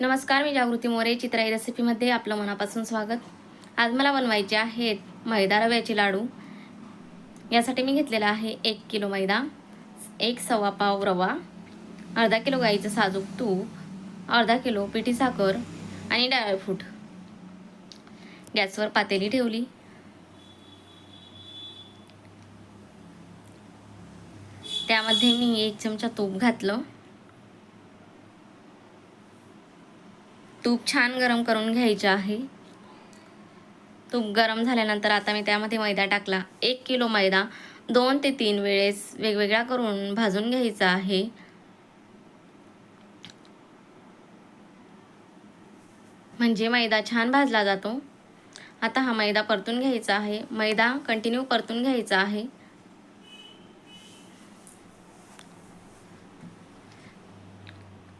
नमस्कार मी जागृती मोरे चित्राई रेसिपीमध्ये आपलं मनापासून स्वागत. आज मला बनवायचे आहेत मैदा रव्याचे लाडू. यासाठी मी घेतलेला आहे एक किलो मैदा एक सव्वा पाव रवा अर्धा किलो गाईचं साजूक तूप अर्धा किलो पिठी साखर आणि ड्रायफ्रूट गॅसवर पातेली ठेवली. त्यामध्ये मी एक चमचा तूप घातलं. तूप छान गरम करून घ्यायचे आहे. तूप गरम झाल्यानंतर आता मी त्यामध्ये मैदा टाकला. एक किलो मैदा दोन ते तीन वेळेस वेगवेगळा करून भाजून घ्यायचा आहे. म्हणजे मैदा छान भाजला जातो. आता हा मैदा परतून घ्यायचा आहे. मैदा कंटिन्यू परतून घ्यायचा आहे.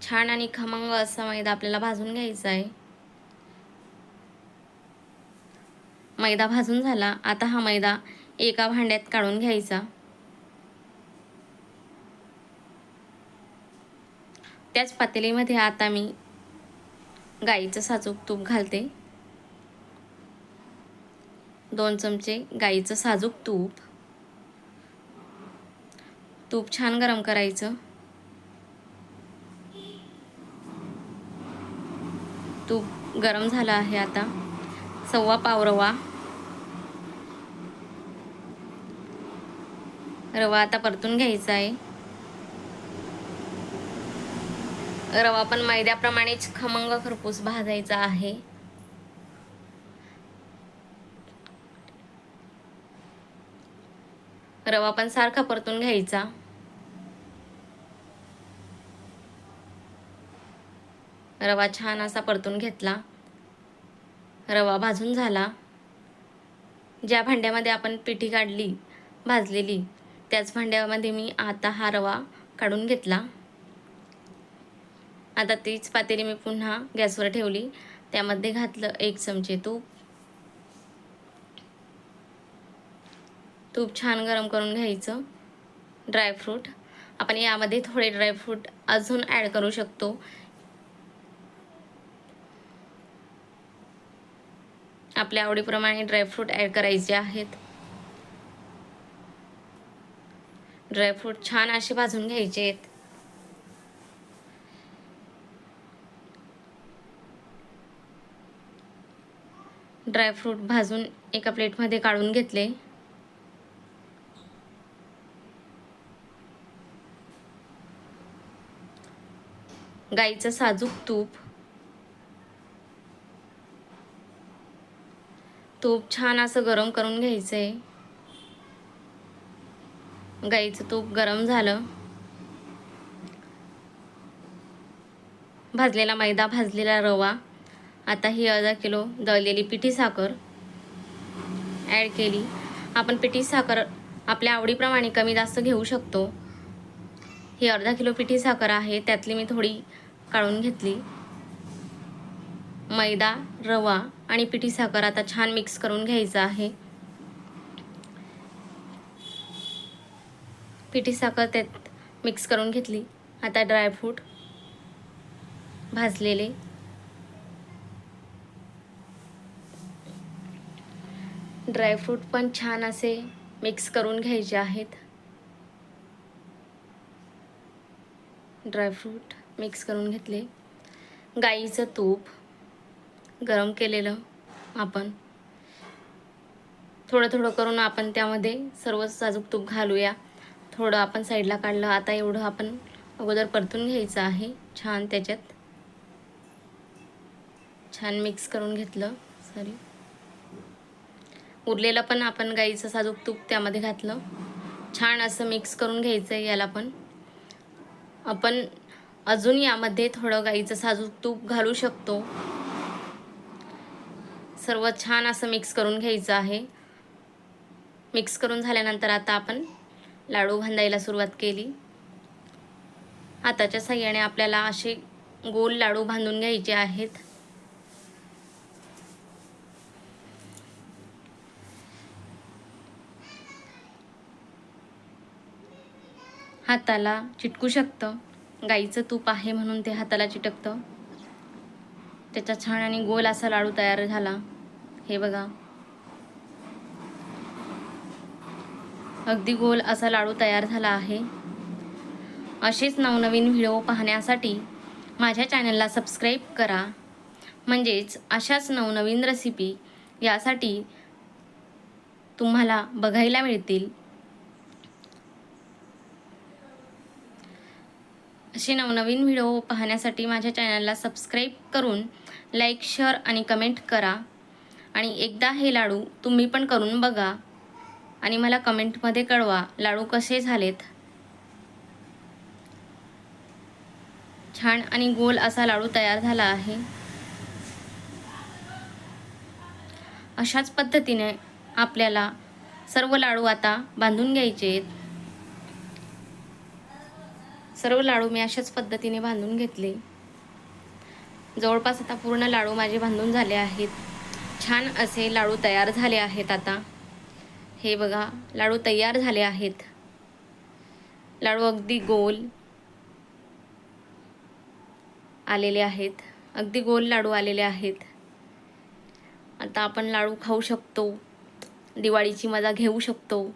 छान आणि खमंग असा मैदा आपल्याला भाजून घ्यायचा आहे. मैदा भाजून झाला. आता हा मैदा एका भांड्यात काढून घ्यायचा. त्याच पातेलीमध्ये आता मी गाईचं साजूक तूप घालते. दोन चमचे गाईचं साजूक तूप. तूप छान गरम करायचं. तूप गरम झालं आहे आता. सव्वा पाव रवा रवा आता परतून घ्यायचा आहे. रवा पण मैद्याप्रमाणेच खमंग खरपूस भाजायचा आहे. रवा पण सारखा परतून घ्यायचा. रवा छान असा परतून घेतला. रवा भाजून झाला. ज्या भांड्यामध्ये आपण पिठी काढली भाजलेली त्याच भांड्यामध्ये मी आता हा रवा काढून घेतला. आता तीच पातेली मी पुन्हा गॅसवर ठेवली. त्यामध्ये घातलं एक चमचे तूप. तूप छान गरम करून घ्यायचं. ड्रायफ्रूट. आपण यामध्ये थोडे ड्रायफ्रूट अजून ॲड करू शकतो. आपल्या आवडीप्रमाणे ड्रायफ्रूट ॲड करायचे आहेत. ड्रायफ्रूट छान असे भाजून घ्यायचे आहेत. ड्रायफ्रूट भाजून एका प्लेटमध्ये काढून घेतले. गाईचं साजूक तूप. तूप छान असं गरम करून घ्यायचं आहे गाईचं तूप गरम झालं. भाजलेला मैदा भाजलेला रवा आता ही अर्धा किलो दळलेली पिठी साखर ॲड केली. आपण पिठी साखर आपल्या आवडीप्रमाणे कमी जास्त घेऊ शकतो. ही अर्धा किलो पिठी साखर आहे त्यातली मी थोडी काढून घेतली. मैदा रवा आणि पिठी साखर आता छान मिक्स करून घ्यायचं आहे. पिठी साखर त्यात मिक्स करून घेतली. आता ड्रायफ्रूट भाजलेले. ड्रायफ्रूट पण छान असे मिक्स करून घ्यायचे आहेत. ड्रायफ्रूट मिक्स करून घेतले. गाईचं तूप. गरम केलेलं आपण. थोडं थोडं करून आपण त्यामध्ये सर्व साजूक तूप घालूया. थोडं आपण साईडला काढलं आता एवढं आपण अगोदर परतून घ्यायचं आहे. छान त्याच्यात. छान मिक्स करून घेतलं. सॉरी उरलेलं पण आपण गाईचं साजूक तूप त्यामध्ये घातलं. छान असं मिक्स करून घ्यायचं आहे याला पण. आपण अजून यामध्ये थोडं गाईचं साजूक तूप घालू शकतो. सर्व छान असं मिक्स करून घ्यायचं आहे. मिक्स करून झाल्यानंतर आता आपण लाडू बांधायला सुरुवात केली. हाताच्या साह्याने आपल्याला असे गोल लाडू बांधून घ्यायचे आहेत. हाताला चिटकू शकतं. गाईचं तूप आहे म्हणून ते हाताला चिटकतं. त्याचा छान आणि गोल असा लाडू तयार झाला. हे बघा. अगदी गोल असा लाडू तयार झाला आहे. असेच नवनवीन व्हिडिओ पाहण्यासाठी माझ्या चॅनलला सबस्क्राईब करा. म्हणजेच अशाच नवनवीन रेसिपी यासाठी तुम्हाला बघायला मिळतील. असे नवनवीन व्हिडिओ पाहण्यासाठी माझ्या चॅनलला सबस्क्राईब करून लाईक शेअर आणि कमेंट करा. आणि एकदा हे लाडू तुम्ही पण करून बघा. आणि मला कमेंटमध्ये कळवा लाडू कसे झालेत. छान आणि गोल असा लाडू तयार झाला आहे. अशाच पद्धतीने आपल्याला सर्व लाडू आता बांधून घ्यायचे आहेत. सर्व लाडू मी अशाच पद्धतीने बांधून घेतले. जवळपास आता पूर्ण लाडू माझे बांधून झाले आहेत. छान असे लाडू तयार झाले आहेत आता. हे बघा लाडू तयार झाले आहेत. लाडू अगदी गोल आलेले आहेत. अगदी गोल लाडू आलेले आहेत. आता आपण लाडू खाऊ शकतो. दिवाळीची मजा घेऊ शकतो.